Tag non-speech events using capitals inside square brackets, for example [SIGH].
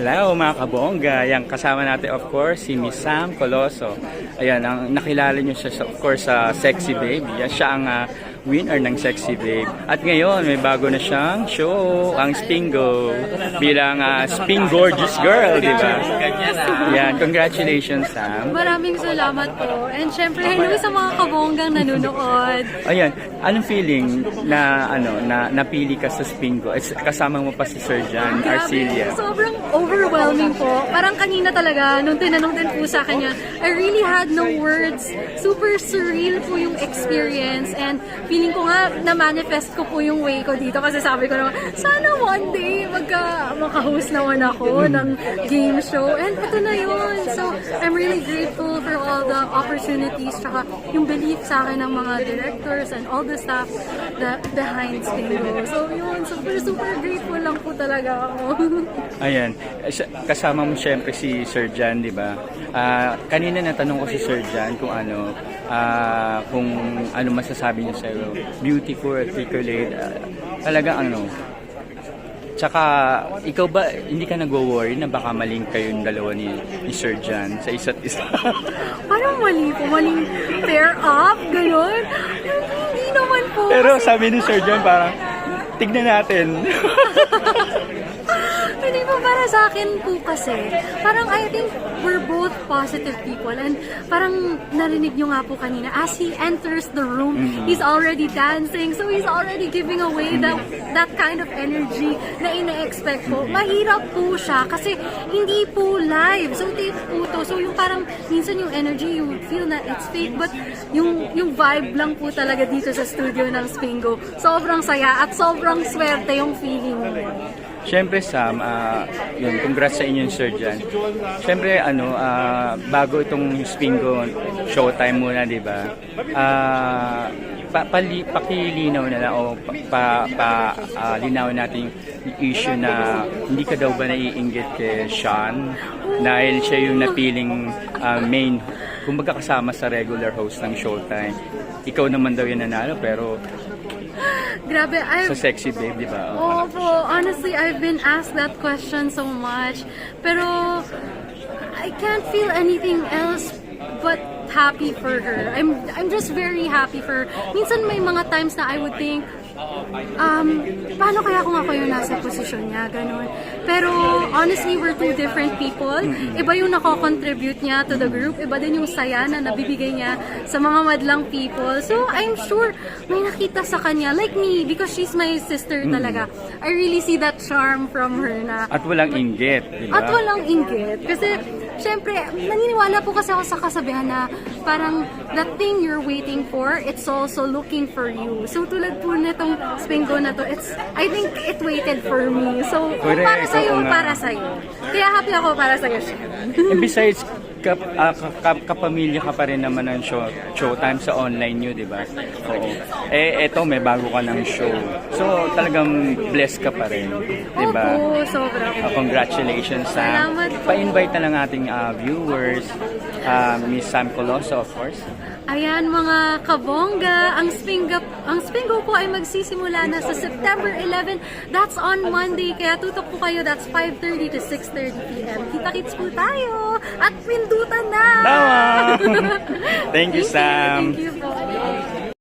Hello mga kabongga. Yan, kasama natin of course si Miss Sam Coloso. Ayan, ang nakilala niyo siya of course sa Sexy Babe. Yan, siya ang ah, winner ng Sexy Babe. At ngayon, may bago na siyang show, ang Spingo. Bilang ah, Spin Gorgeous Girl, di ba? Yan, congratulations Sam. Maraming salamat po. And syempre, hello sa mga kabonggang nanonood. Ayan, anong feeling na ano na napili ka sa Spingo? Kasama mo pa si Sir John Arcilia. sobrang overwhelming po. Parang kanina talaga, nung tinanong din po sa kanya, I really had no words. Super surreal po yung experience. And feeling ko nga, na-manifest ko po yung way ko dito. Kasi sabi ko naman, sana one day magka, maka-host naman ako ng game show. And ito na yun. So, I'm really grateful for all the opportunities. Tsaka yung belief sa akin ng mga directors and all the staff that behind Spingo. So, yun. Super, super grateful lang po talaga ako. [LAUGHS] Ayan, Sa- kasama mo syempre si Sir Jan, di ba? Ah, kanina natanong ko si Sir Jan kung ano, ah, kung ano masasabi niya sa'yo. Beautiful, articulate, ah, talagang ano. Tsaka, ikaw ba, hindi ka nagwo-worry na baka maling kayong dalawa ni, ni Sir Jan sa isa't isa? [LAUGHS] Parang mali po. Maling pair up. Ganon. Hindi naman po. Pero sabi ni Sir Jan parang, tignan natin. [LAUGHS] [LAUGHS] Hindi po para sa akin po kasi, parang I think we're both positive people and parang narinig nyo nga po kanina, as he enters the room, he's already dancing, so he's already giving away that, that kind of energy na ina-expect po. Mahirap po siya kasi hindi po live, so tape po to. So yung parang minsan yung energy, you feel na it's fake, but yung, yung vibe lang po talaga dito sa studio ng Spingo, sobrang saya at sobrang swerte yung feeling mo. Siyempre Sam, ah, yun, congrats sa inyo Sir Jan. Siyempre ano, ah, bago itong Spingo showtime muna, di ba? Ah, pa, pali, pakilinaw na lang o pa, pa, pa ah, linawin natin yung issue na hindi ka daw ba naiinggit kay Sean dahil siya yung napiling ah, main kumbaga kasama sa regular host ng showtime. Ikaw naman daw yung nanalo pero Grabe, I've sexy babe, di ba? Opo, honestly, I've been asked that question so much. Pero, I can't feel anything else but happy for her. I'm I'm just very happy for her. Minsan may mga times na I would think, um, paano kaya kung ako yung nasa posisyon niya, ganun. Pero, honestly, we're two different people. Iba yung nako-contribute niya to the group. Iba din yung saya na nabibigay niya sa mga madlang people. So, I'm sure may nakita sa kanya. Like me, because she's my sister talaga. I really see that charm from her na At walang inggit, di ba? at walang inggit. Kasi, syempre, naniniwala po kasi ako sa kasabihan na parang the thing you're waiting for, it's also looking for you. So, tulad po nitong Spingo na to, it's, I think it waited for me. So, kung para sa'yo, para sa'yo. Kaya happy ako para sa'yo siya. And besides, kap, ah, ka- ka- kapamilya ka pa rin naman ng show, showtime sa online nyo, di ba? Oo. Eh, eto, may bago ka ng show. So, talagang blessed ka pa rin, di ba? Opo, sobra. Ah, congratulations, Sam. Salamat po. Pa-invite na lang ating ah, viewers, ah, Miss Sam Coloso, of course. Ayan mga kabongga, ang Spingo, ang Spingo po ay magsisimula na sa September 11. That's on Monday, kaya tutok po kayo. That's 5.30 to 6.30 p.m. Kita-kits po tayo! At pindutan na! Tama! Thank you, Sam. Thank you po.